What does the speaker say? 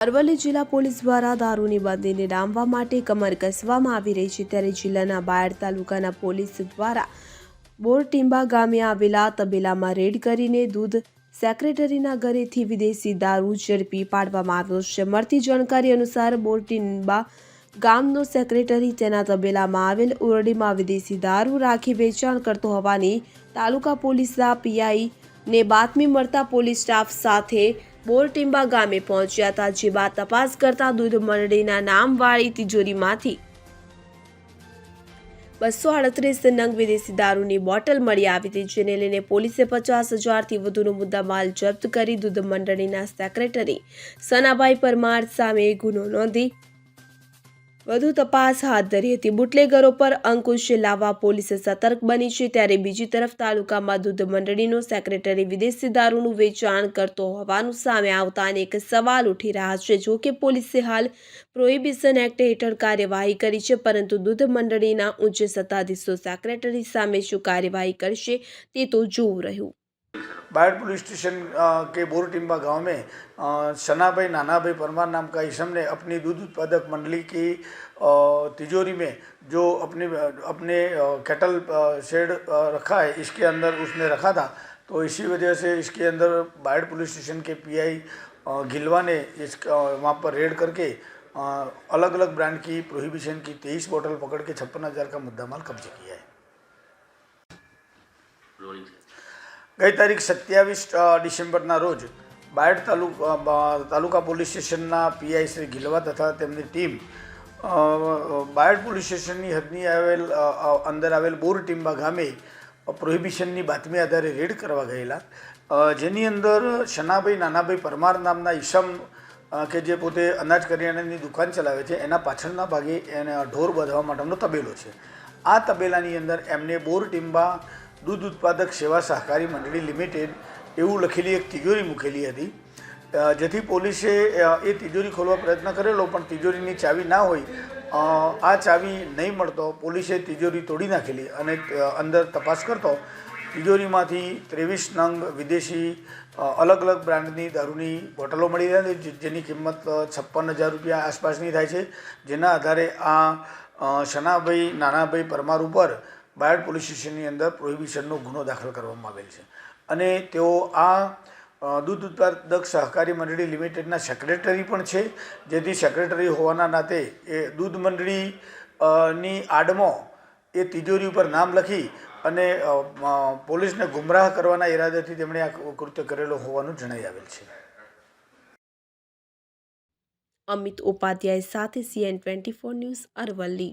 અરવલ્લી જિલ્લા પોલીસ દ્વારા દારૂની બંદીને ડામવા માટે કમર કસવામાં આવી રહી છે ત્યારે જિલ્લાના બાયડ તાલુકાના પોલીસ દ્વારા બોરટીંબા ગામે આવેલા તબેલામાં રેડ કરીને દૂધ સેક્રેટરીના ઘરેથી વિદેશી દારૂ ઝડપી પાડવામાં આવ્યો છે. મળતી જાણકારી અનુસાર બોરટીંબા ગામનો સેક્રેટરી તેના તબેલામાં આવેલ ઓરડીમાં વિદેશી દારૂ રાખી વેચાણ કરતો હોવાની તાલુકા પોલીસના પીઆઈને બાતમી મળતા પોલીસ સ્ટાફ સાથે બોરટીંબા ગામે પહોંચ્યા હતા, જે બાદ તપાસ કરતા દૂધ મંડળીના નામવાળી તિજોરીમાંથી બસો આડત્રીસ નંગ વિદેશી દારૂની બોટલ મળી આવી હતી, જેને લઈને પોલીસે પચાસ હજારથી વધુનો મુદ્દામાલ જપ્ત કરી દૂધ મંડળીના સેક્રેટરી સનાભાઈ પરમાર સામે ગુનો નોંધી વધુ તપાસ હાથ ધરી હતી. બુટલેગરો પર અંકુશ લાવવા પોલીસે સતર્ક બની છે ત્યારે બીજી તરફ તાલુકામાં દૂધ મંડળીનો સેક્રેટરી વિદેશી દારૂનું વેચાણ કરતો હોવાનું સામે આવતા અનેક સવાલ ઉઠી રહ્યા છે. જો કે પોલીસે હાલ પ્રોહિબિશન એક્ટ હેઠળ કાર્યવાહી કરી છે, પરંતુ દૂધ મંડળીના ઉચ્ચ સત્તાધીશો સેક્રેટરી સામે શું કાર્યવાહી કરશે તે તો જોવું રહ્યું. बायड पुलिस स्टेशन के बोरटिम्बा गाँव में सनाभाई, नानाभाई परमार नाम का इसम ने अपनी दूध उत्पादक मंडली की तिजोरी में जो अपने अपने कैटल शेड रखा है, इसके अंदर उसने रखा था तो इसी वजह से इसके अंदर बायड पुलिस स्टेशन के पीआई गिलवा ने इस वहाँ पर रेड करके अलग अलग ब्रांड की प्रोहिबिशन की तेईस बोतल पकड़ के छप्पन हज़ार का मुद्दा माल कब्जे किया है। ગઈ તારીખ સત્યાવીસ ડિસેમ્બરના રોજ બાયડ તાલુકા તાલુકા પોલીસ સ્ટેશનના પીઆઈ શ્રી ગિલવા તથા તેમની ટીમ બાયડ પોલીસ સ્ટેશનની હદની આવેલ અંદર આવેલ બોર ટીમ્બા ગામે પ્રોહિબિશનની બાતમી આધારે રેડ કરવા ગયેલા. જેની અંદર શનાભાઈ, નાનાભાઈ પરમાર નામના ઈસમ કે જે પોતે અનાજ કરિયાણાની દુકાન ચલાવે છે, એના પાછળના ભાગે એને ઢોર બાંધવા માટેનો તબેલો છે. આ તબેલાની અંદર એમને બોર ટીમ્બા દૂધ ઉત્પાદક સેવા સહકારી મંડળી લિમિટેડ એવું લખેલી એક તિજોરી મૂકેલી હતી. જેથી પોલીસે એ તિજોરી ખોલવા પ્રયત્ન કરેલો, પણ તિજોરીની ચાવી ના હોય આ ચાવી નહીં મળતો, પોલીસે તિજોરી તોડી નાખેલી અને અંદર તપાસ કરતો, તિજોરીમાંથી ત્રેવીસ નંગ વિદેશી અલગ અલગ બ્રાન્ડની દારૂની બોટલો મળી હતી જેની કિંમત છપ્પન હજાર રૂપિયા આસપાસની થાય છે. જેના આધારે આ શનાભાઈ, નાનાભાઈ પરમાર ઉપર બાયડ પોલીસ સ્ટેશનની અંદર પ્રોહિબિશનનો ગુનો દાખલ કરવામાં આવેલ છે. અને તેઓ આ દૂધ ઉત્પાદક સહકારી મંડળી લિમિટેડના સેક્રેટરી પણ છે. જેથી સેક્રેટરી હોવાના નાતે એ દૂધ મંડળી અ, ની આડમાં એ તિજોરી ઉપર નામ લખી અને પોલીસને ગુમરાહ કરવાના ઈરાદેથી તેમણે આ કૃત્ય કરેલો હોવાનું જણાઈ આવેલ છે. અમિત ઉપાધ્યાય સાથે CN twenty four news Aravalli.